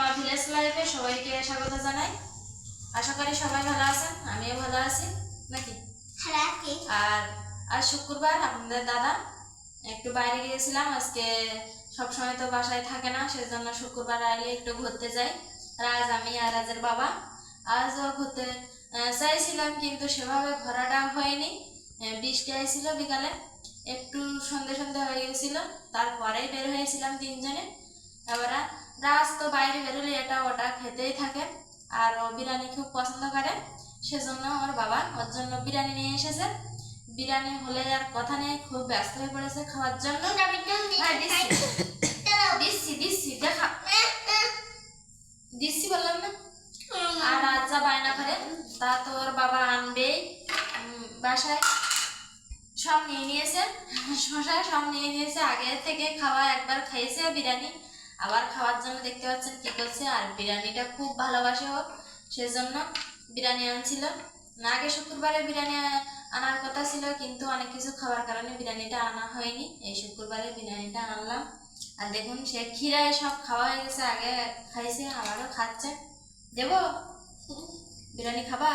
আমার ভিলেজ লাইফে সবাইকে স্বাগত জানাই। আশা করি সবাই ভালো আছেন আমিও ভালো আছি নাকি? হারাকি আর আজ শুক্রবার আপনাদের দাদা একটু বাইরে গিয়েছিলাম আজকে সবসময় তো বাসায় থাকে না সেজন্য শুক্রবার আইলে একটু ঘুরতে যাই। রাজ আমি আর রাজের বাবা আজও ঘুরতে চাইছিলাম কিন্তু সেভাবে ঘোরাটা হয়নি। বৃষ্টি আইছিল বিকালে একটু সন্ধে সন্ধে হয়ে গেছিল তারপরেই বের হয়েছিলাম তিনজনে। এবার রাজ তো বাইরে বেরোলে এটা ওটা খেতেই থাকে আর ও বিরিয়ানি খুব পছন্দ করে। সেজন্য আমার বাবা ওর জন্য বিরিয়ানি নিয়ে এসেছে। বিরিয়ানি হলে আর কথা নেই খুব ব্যস্ত হয়ে পড়েছে খাওয়ার জন্য। হ্যাঁ, দিচ্ছি। দিচ্ছি দেখা। দিচ্ছি বললাম না। আর আজ যা বায়না করে তা তোর বাবা আনবেই বাসায় সব নিয়ে নিয়েছে। শশায় সব নিয়ে নিয়েছে। আগে থেকে খাওয়া একবার খাইয়েছে বিরিয়ানি। আবার খাওয়ার জন্য দেখতে পাচ্ছেন কি করছে? আর বিরিয়ানিটা খুব ভালোবাসে ও। সেজন্য বিরিয়ানি আনছিল। না আগে শুক্রবারে বিরিয়ানি আনার কথা ছিল কিন্তু অনেক কিছু খাওয়ার কারণে বিরিয়ানিটা আনা হয়নি। এই শুক্রবারে বিরিয়ানিটা আনলাম। আর দেখুন সে ক্ষীরায় সব খাওয়া হয়ে গেছে আগে খাইছে আবারও খাচ্ছে। দেবো? বিরিয়ানি খাবা?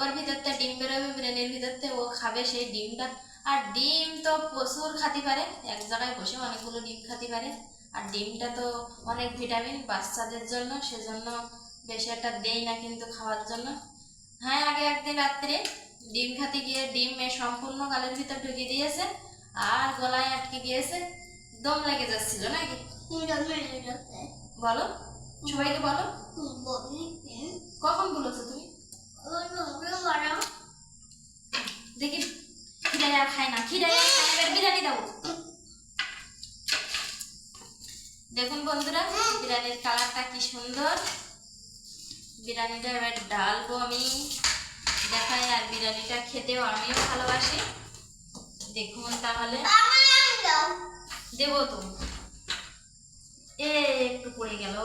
ওর ভিতরতে ডিম বেরোবে বিরিয়ানির ভিতরতে ও খাবে সেই ডিমটা। আর ডিম তো প্রচুর খাতে পারে এক জায়গায় বসে অনেকগুলো ডিম খাতে পারে। আর ডিমটা তো অনেক ভিটামিন বাচ্চাদের জন্য সেজন্য বেশি একটা দেই না কিন্তু খাওয়ার জন্য। হ্যাঁ আগে একদিন রাত্রে ডিম খাতে গিয়ে ডিম সম্পূর্ণ গালের ভিতর ঢুকিয়ে দিয়েছে আর গলায় আটকে গিয়েছে। দম লেগে যাচ্ছিল নাকি? বলো সবাইকে বলো। কখন বলেছ তুমি? দেখি। খিরাই আর খায় না খিরাই আর খায় এবার বিরিয়ানি দাও। দেখুন বন্ধুরা বিরিয়ানির কালারটা কি সুন্দর। বিরিয়ানিটা এবার ডালবো আমি। দেখাই আর বিরিয়ানিটা খেতেও আমিও ভালোবাসি। দেখুন তাহলে। দেবো তো। এ একটু পড়ে গেল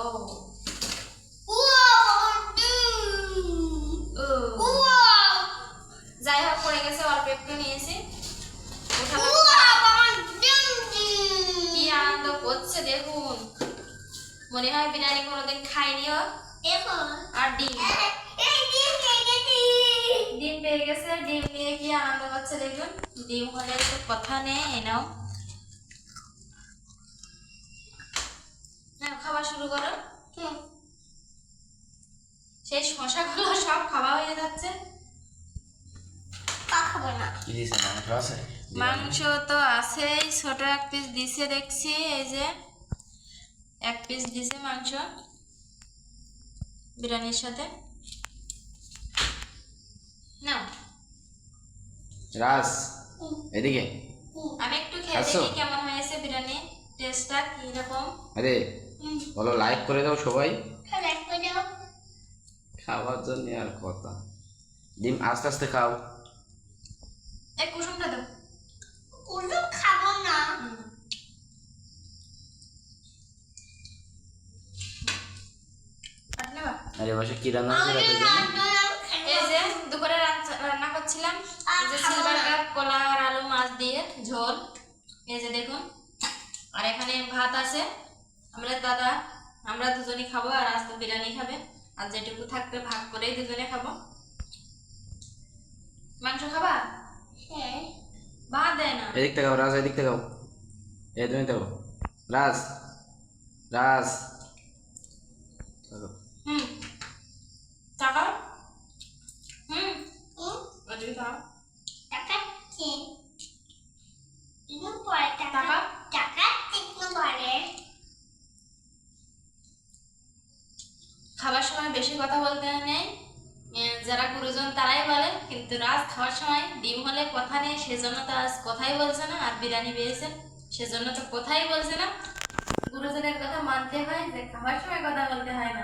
ও যাই হোক পড়ে গেছে অল্প একটু নিয়েছি ওঠালাম কি আনন্দ করছে দেখুন মনে হয় বিরিয়ানি কোনোদিন খাইনিও আর ডিম। ডিম পেয়ে গেছে। ডিম নিয়ে কি আনন্দ করছে দেখুন? ডিম হলে তো কথা নেই এই নাও নাও, খাওয়া শুরু করো। সেই শশাগুলো সব খাওয়া হয়ে যাচ্ছে। কি দিছে মাংস আছে? মাংস তো আছেই ছোট এক পিস দিছে দেখছি এই যে। এক পিস দিছে মাংস। বিরিয়ানির সাথে। নাও। রাজ এদিকে। আমি একটু খেয়ে দেখি কেমন হয়েছে বিরিয়ানি টেস্টটা কি রকম আরে বলো লাইক করে দাও সবাই। খাওয়ার জন্য আর কথা। ডিম আস্তে আস্তে খাও এই কুসুমটা দাও খাব না হুম। আর নেবা? আরে বাসা কি রান্না হচ্ছে রাতের জন্য? এই যে দুপুরে রান্না করছিলাম। এই যে সিলভার কাপ কলা আর আলু মাছ দিয়ে ঝোল। এই যে দেখুন আর এখানে ভাত আছে। আমরা দাদা আমরা দুজনেই খাব আর আজ তো বিরিয়ানি খাবে। আর যেটুকু থাকবে ভাগ করেই দুজনে খাব। মাংস খাবা? ভাত দেয় না। এদিক থেকে রাজ এদিক থেকে এই তুমি দেখো রাজ রাজ দেখো। হুম টাকা হুম ওদিকে দাও টাকা। খাবার সময় বেশি কথা বলতে নেই। যারা গুরুজন তারাই বলে কিন্তু রাজ খাওয়ার সময় ডিম হলে কথা নেই সেজন্য তো আজ কথাই বলছে না আর বিরিয়ানি পেয়েছেন সেজন্য তো কথাই বলছে না। গুরুজনের কথা মানতে হয় যে খাওয়ার সময় কথা বলতে হয় না।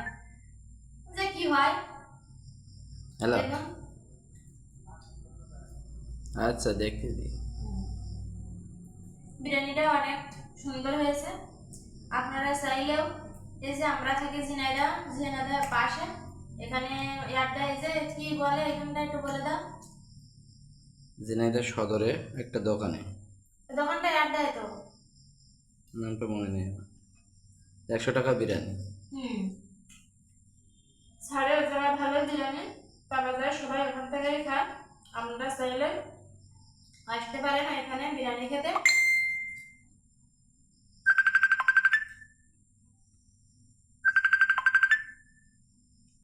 যে কি হয়? হ্যালো। আচ্ছা দেখতে দি বিরিয়ানিটা অনেক সুন্দর হয়েছে। আপনারা চাইলেও এই যে আমরা থাকি ঝিনাইদা ঝিনাইদার পাশে এখানে ইয়ারটা এই যে কি বলে এখানটা একটু বলে দাও। ঝিনাইদহ সদরে একটা দোকানে। দোকানটা ইয়ার দেয় তো। নামটা মনে নেই। একশো টাকা বিরিয়ানি। হুম। সাড়ে জায়গায় ভালো বিরিয়ানি পাওয়া সবাই ওখান থেকেই খায় আমরা চাইলে আসতে পারেন এখানে বিরিয়ানি খেতে।